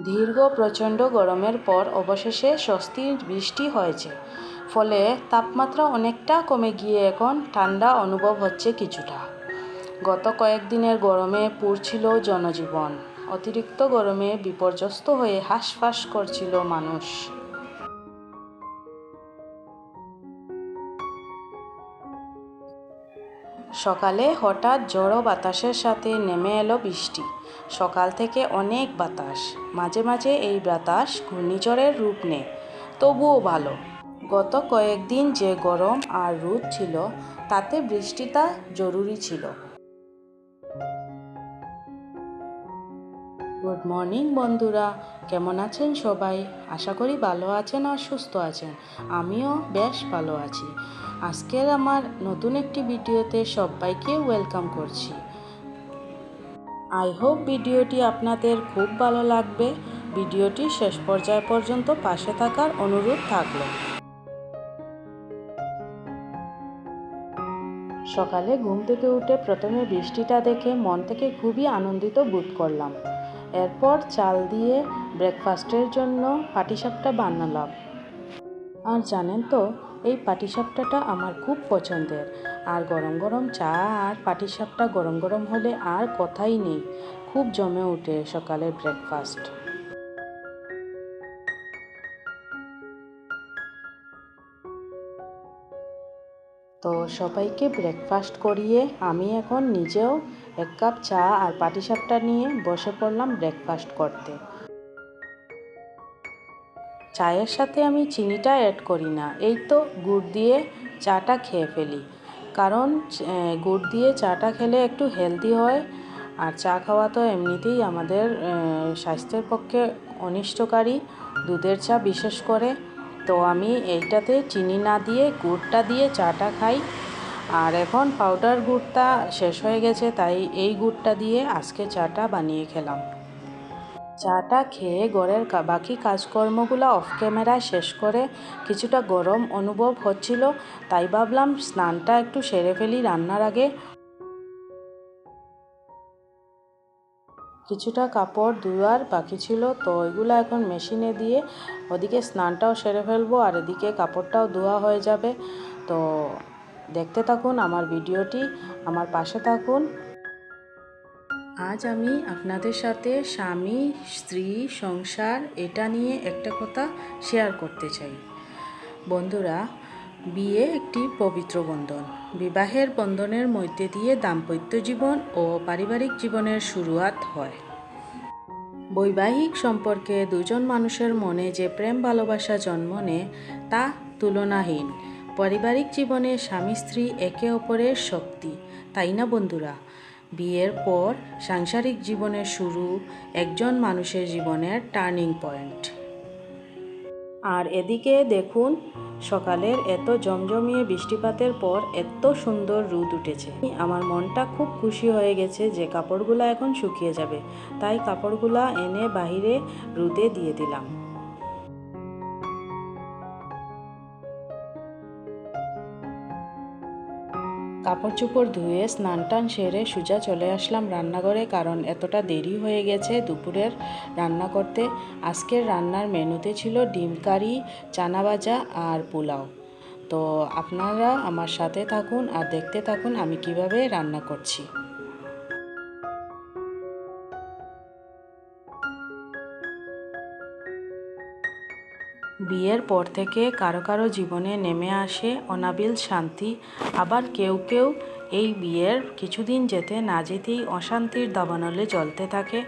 দীর্ঘ প্রচণ্ড গরমের পর অবশেষে স্বস্তির বৃষ্টি হয়েছে। ফলে তাপমাত্রা অনেকটা কমে গিয়ে এখন ঠান্ডা অনুভব হচ্ছে কিছুটা। গত কয়েকদিনের গরমে পুড়ছিল জনজীবন। অতিরিক্ত গরমে বিপর্যস্ত হয়ে হাঁসফাঁস করছিল মানুষ। সকালে হঠাৎ ঝড়ো বাতাসের সাথে নেমে এলো বৃষ্টি। সকাল থেকে অনেক বাতাস। মাঝে মাঝে এই বাতাস ঘূর্ণিঝড়ের রূপ নেয়, তবুও ভালো। গত কয়েকদিন যে গরম আর রোদ ছিল, তাতে বৃষ্টিটা জরুরি ছিল। গুড মর্নিং বন্ধুরা, কেমন আছেন সবাই? আশা করি ভালো আছেন আর সুস্থ আছেন। আমিও বেশ ভালো আছি। আজকের আমার নতুন একটি ভিডিওতে সবাইকে ওয়েলকাম করছি। আই হোপ ভিডিওটি আপনাদের খুব ভালো লাগবে। ভিডিওটি শেষ পর্যায় পর্যন্ত পাশে থাকার অনুরোধ থাকল। সকালে ঘুম থেকে উঠে প্রথমে বৃষ্টিটা দেখে মন থেকে খুবই আনন্দিত বোধ করলাম। এরপর চাল দিয়ে ব্রেকফাস্টের জন্য পাটিসাপটা বানালাম। আর জানেন তো এই পাটিসাপটাটা আমার খুব পছন্দের। আর গরম গরম চা আর পাটিসাপটা গরম গরম হলে আর কথাই নেই। খুব জমে ওঠে সকালের ব্রেকফাস্ট তো সবাইকে ব্রেকফাস্ট করিয়ে আমি এখন নিজেও এক কাপ চা আর পাটিসাপটা নিয়ে বসে পড়লাম ব্রেকফাস্ট করতে। চায়ের সাথে আমি চিনিটা অ্যাড করি না। এই তো গুড় দিয়ে চাটা খেয়ে ফেলি। কারণ গুড় দিয়ে চাটা খেলে একটু হেলদি হয়। আর চা খাওয়া তো এমনিতেই আমাদের স্বাস্থ্যের পক্ষে অনিষ্টকারী, দুধের চা বিশেষ করে। তো আমি এইটাতে চিনি না দিয়ে, গুড়টা দিয়ে চাটা খাই। আর এখন পাউডার গুড়টা শেষ হয়ে গেছে, তাই এই গুড়টা দিয়ে আজকে চাটা বানিয়ে খেলাম। চাটা খেয়ে ঘরের বাকি কাজকর্মগুলো অফ ক্যামেরায় শেষ করে কিছুটা গরম অনুভব হচ্ছিল, তাই ভাবলাম স্নানটা একটু সেরে ফেলি রান্নার আগে। কিছুটা কাপড় ধোয়ার বাকি ছিল, তো ওইগুলো এখন মেশিনে দিয়ে ওদিকে স্নানটাও সেরে ফেলব আর এদিকে কাপড়টাও ধোয়া হয়ে যাবে। তো দেখতে থাকুন আমার ভিডিওটি, আমার পাশে থাকুন। আজ আমি আপনাদের সাথে স্বামী, স্ত্রী, সংসার এটা নিয়ে একটা কথা শেয়ার করতে চাই। বন্ধুরা, বিয়ে একটি পবিত্র বন্ধন। বিবাহের বন্ধনের মধ্যে দিয়ে দাম্পত্য জীবন ও পারিবারিক জীবনের শুরুয়াত হয়। বৈবাহিক সম্পর্কে দুজন মানুষের মনে যে প্রেম ভালোবাসা জন্ম নেয় তা তুলনাহীন। পারিবারিক জীবনে স্বামী স্ত্রী একে অপরের শক্তি, তাই না বন্ধুরা? বিয়ের পর সাংসারিক জীবনের শুরু একজন মানুষের জীবনের টার্নিং পয়েন্ট। আর এদিকে দেখুন, সকালের এত জমজমিয়ে বৃষ্টিপাতের পর এত সুন্দর রোদ উঠেছে। আমার মনটা খুব খুশি হয়ে গেছে যে কাপড়গুলো এখন শুকিয়ে যাবে। তাই কাপড়গুলা এনে বাহিরে রোদে দিয়ে দিলাম। কাপড় চোপড় ধুয়ে, স্নান টান সেরে সোজা চলে আসলাম রান্নাঘরে কারণ এতটা দেরি হয়ে গেছে দুপুরের রান্না করতে। আজকের রান্নার মেনুতে ছিল ডিম কারি, চানা ভাজা আর পোলাও। তো আপনারা আমার সাথে থাকুন আর দেখতে থাকুন আমি কীভাবে রান্না করছি। বিয়ের পর থেকে কারও কারও জীবনে নেমে আসে অনাবিল শান্তি। আবার কেউ কেউ এই বিয়ের কিছুদিন যেতে না যেতেই অশান্তির দাবানলে জ্বলতে থাকে।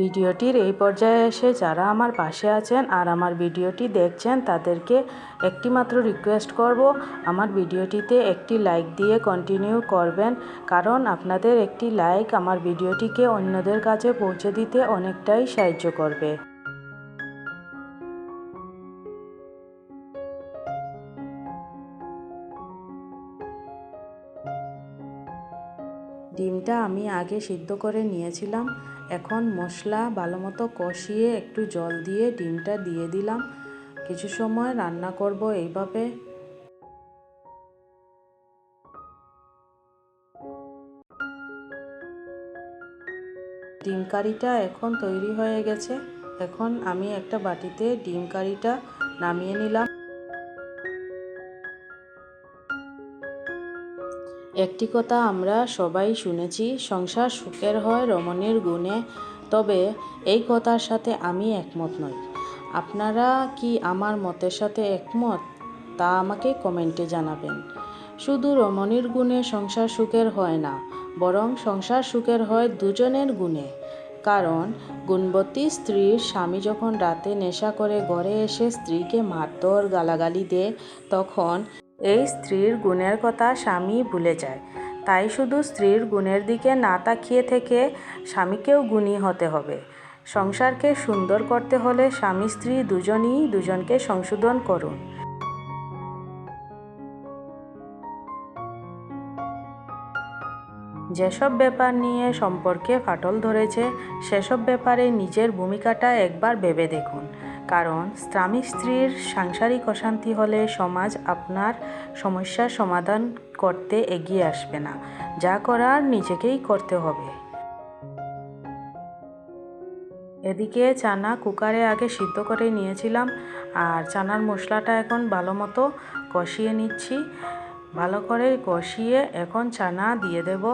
ভিডিওটির এই পর্যায়ে এসে যারা আমার পাশে আছেন আর আমার ভিডিওটি দেখছেন, তাদেরকে একটি মাত্র রিকোয়েস্ট করব, আমার ভিডিওটিতে একটি লাইক দিয়ে কন্টিনিউ করবেন। কারণ আপনাদের একটি লাইক আমার ভিডিওটিকে অন্যদের কাছে পৌঁছে দিতে অনেকটাই সাহায্য করবে। ডিমটা আমি আগে সিদ্ধ করে নিয়েছিলাম। এখন মশলা ভালো মতো কষিয়ে একটু জল দিয়ে ডিমটা দিয়ে দিলাম। কিছু সময় রান্না করব এইভাবে। ডিম কারিটা এখন তৈরি হয়ে গেছে। এখন আমি একটা বাটিতে ডিম কারিটা নামিয়ে নিলাম। একটি কথা আমরা সবাই শুনেছি, সংসার সুখের হয় রমণীর গুণে, তবে এই কথার সাথে আমি একমত নই। আপনারা কি আমার মতের সাথে একমত? তা আমাকে কমেন্টে জানাবেন। শুধু রমণীর গুণে সংসার সুখের হয় না, বরং সংসার সুখের হয় দুজনের গুণে। কারণ, গুণবতী স্ত্রীর স্বামী যখন রাতে নেশা করে ঘরে এসে স্ত্রীকে মারধর, গালাগালি দেয়, তখন এই স্ত্রীর গুণের কথা স্বামী ভুলে যায়। তাই শুধু স্ত্রীর গুণের দিকে না তাকিয়ে থেকে স্বামীকেও গুণী হতে হবে। সংসারকে সুন্দর করতে হলে স্বামী স্ত্রী দুজনই দুজনকে সংশোধন করুন। যেসব ব্যাপার নিয়ে সম্পর্কে ফাটল ধরেছে, সেসব ব্যাপারে নিজের ভূমিকাটা একবার ভেবে দেখুন। কারণ স্বামী স্ত্রীর সাংসারিক অশান্তি হলে সমাজ আপনার সমস্যার সমাধান করতে এগিয়ে আসবে না। যা করার নিজেকেই করতে হবে। এদিকে চানা কুকারে আগে সিদ্ধ করে নিয়েছিলাম, আর চানার মশলাটা এখন ভালো মতো কষিয়ে নিচ্ছি। ভালো করে কষিয়ে এখন চানা দিয়ে দেব।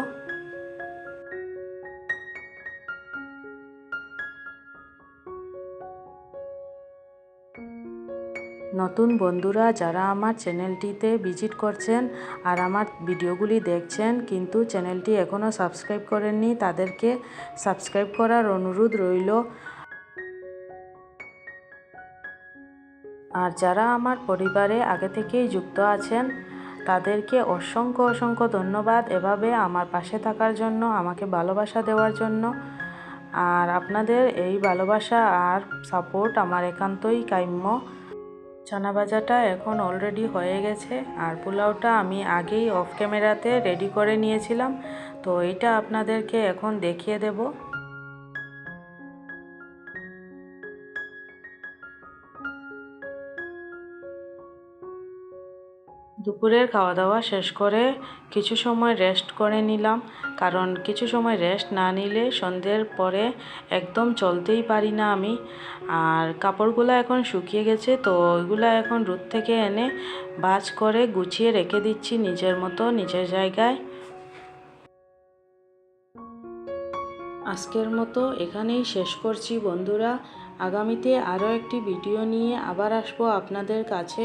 নতুন বন্ধুরা যারা আমার চ্যানেলটিতে ভিজিট করছেন আর আমার ভিডিওগুলি দেখছেন কিন্তু চ্যানেলটি এখনও সাবস্ক্রাইব করেননি, তাদেরকে সাবস্ক্রাইব করার অনুরোধ রইল। আর যারা আমার পরিবারে আগে থেকেই যুক্ত আছেন, তাদেরকে অসংখ্য অসংখ্য ধন্যবাদ এভাবে আমার পাশে থাকার জন্য, আমাকে ভালোবাসা দেওয়ার জন্য। আর আপনাদের এই ভালোবাসা আর সাপোর্ট আমার একান্তই কাম্য। চানা ভাজাটা এখন অলরেডি হয়ে গেছে আর পোলাওটা আমি আগেই অফ ক্যামেরাতে রেডি করে নিয়েছিলাম। তো এটা আপনাদেরকে এখন দেখিয়ে দেব। দুপুরের খাওয়া দাওয়া শেষ করে কিছু সময় রেস্ট করে নিলাম। কারণ কিছু সময় রেস্ট না নিলে সন্ধ্যের পরে একদম চলতেই পারি না আমি। আর কাপড়গুলো এখন শুকিয়ে গেছে, তো ওইগুলো এখন রোদ থেকে এনে ভাজ করে গুছিয়ে রেখে দিচ্ছি নিজের মতো, নিজের জায়গায়। আজকের মতো এখানেই শেষ করছি বন্ধুরা। আগামীতে আরও একটি ভিডিও নিয়ে আবার আসব আপনাদের কাছে।